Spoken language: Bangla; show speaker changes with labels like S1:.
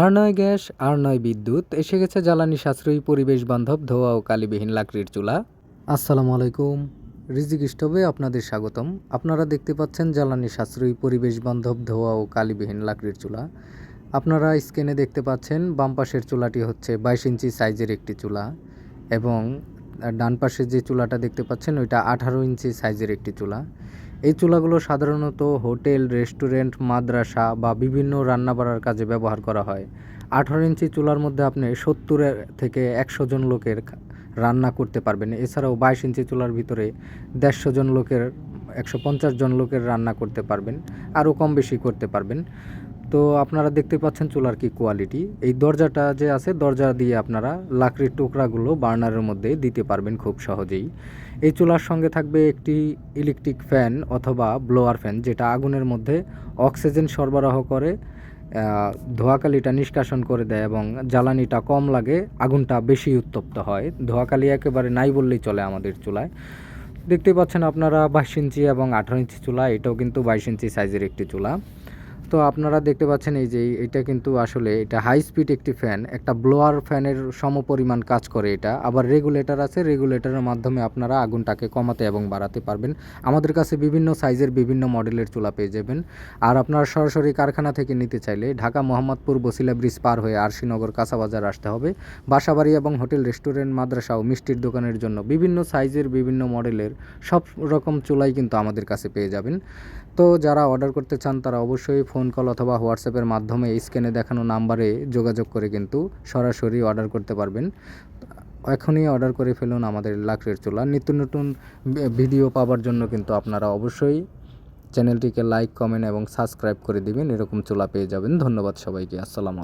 S1: আর নয় গ্যাস, আর নয় বিদ্যুৎ, এসে গেছে জ্বালানি সাশ্রয়ী পরিবেশ বান্ধব ধোয়া ও কালিবিহীন লাকড়ির চুলা। আসসালামু আলাইকুম, রিজিক স্টোভে আপনাদের স্বাগতম। আপনারা দেখতে পাচ্ছেন জ্বালানি সাশ্রয়ী পরিবেশ বান্ধব ধোয়া ও কালিবিহীন লাকড়ির চুলা। আপনারা স্ক্রিনে দেখতে পাচ্ছেন, বাম পাশের চুলাটি হচ্ছে বাইশ ইঞ্চি সাইজের একটি চুলা এবং ডান পাশের যে চুলাটা দেখতে পাচ্ছেন, ওইটা আঠারো ইঞ্চি সাইজের একটি চুলা। এই চুলাগুলো সাধারণত হোটেল, রেস্টুরেন্ট, মাদ্রাসা বা বিভিন্ন রান্নাবাড়ার কাজে ব্যবহার করা হয়। আঠারো ইঞ্চি চুলার মধ্যে আপনি সত্তরের থেকে একশো জন লোকের রান্না করতে পারবেন। এছাড়াও বাইশ ইঞ্চি চুলার ভিতরে দেড়শো জন লোকের, একশো পঞ্চাশ জন লোকের রান্না করতে পারবেন। আরও কম বেশি করতে পারবেন। তো আপনারা দেখতে পাচ্ছেন চুলার কি কোয়ালিটি এই দরজাটা যে আছে, দরজা দিয়ে আপনারা লাকড়ির টুকরাগুলো বার্নারের মধ্যে দিতে পারবেন খুব সহজেই। এই চুলার সঙ্গে থাকবে একটি ইলেকট্রিক ফ্যান অথবা ব্লোয়ার ফ্যান যেটা আগুনের মধ্যে অক্সিজেন সরবরাহ করে ধোঁয়াকালিটা নিষ্কাশন করে দেয় এবং জ্বালানিটা কম লাগে, আগুনটা বেশি উত্তপ্ত হয়। ধোঁয়াকালি একেবারে নাই বললেই চলে আমাদের চুলায়। দেখতে পাচ্ছেন আপনারা বাইশ ইঞ্চি এবং আঠারো ইঞ্চি চুলা, এটাও কিন্তু বাইশ ইঞ্চি সাইজের একটি চুলা। তো আপনারা দেখতে পাচ্ছেন এই যে, এটা কিন্তু আসলে এটা হাই স্পিড একটি ফ্যান একটা ব্লোয়ার ফ্যানের সমপরিমাণ কাজ করে এটা। আবার রেগুলেটর আছে রেগুলেটরের মাধ্যমে আপনারা আগুনটাকে কমাতে এবং বাড়াতে পারবেন। আমাদের কাছে বিভিন্ন সাইজের বিভিন্ন মডেলের চুলা পেয়ে যাবেন। আর আপনারা সরাসরি কারখানা থেকে নিতে চাইলে ঢাকা মোহাম্মদপুর বসিলা ব্রিজ পার হয়ে আরশিনগর কাঁচাবাজার আসতে হবে। বাসাবাড়ি এবং হোটেল রেস্টুরেন্ট মাদ্রাসা ও মিষ্টির দোকানের জন্য বিভিন্ন সাইজের বিভিন্ন মডেলের সব রকম চুলাই কিন্তু আমাদের কাছে পেয়ে যাবেন। তো যারা অর্ডার করতে চান তারা অবশ্যই ফোন কল অথবা হোয়াটসঅ্যাপের মাধ্যমে স্ক্যানে দেখানো নাম্বারে যোগাযোগ করে কিন্তু সরাসরি অর্ডার করতে পারবেন। এখনই অর্ডার করে ফেলুন আমাদের লাকড়ির চুলা। নিত্য নতুন ভিডিও পাওয়ার জন্য কিন্তু আপনারা অবশ্যই চ্যানেলটিকে লাইক, কমেন্ট এবং সাবস্ক্রাইব করে দিবেন। এরকম চুলা পেয়ে যাবেন। ধন্যবাদ সবাইকে। আসসালামু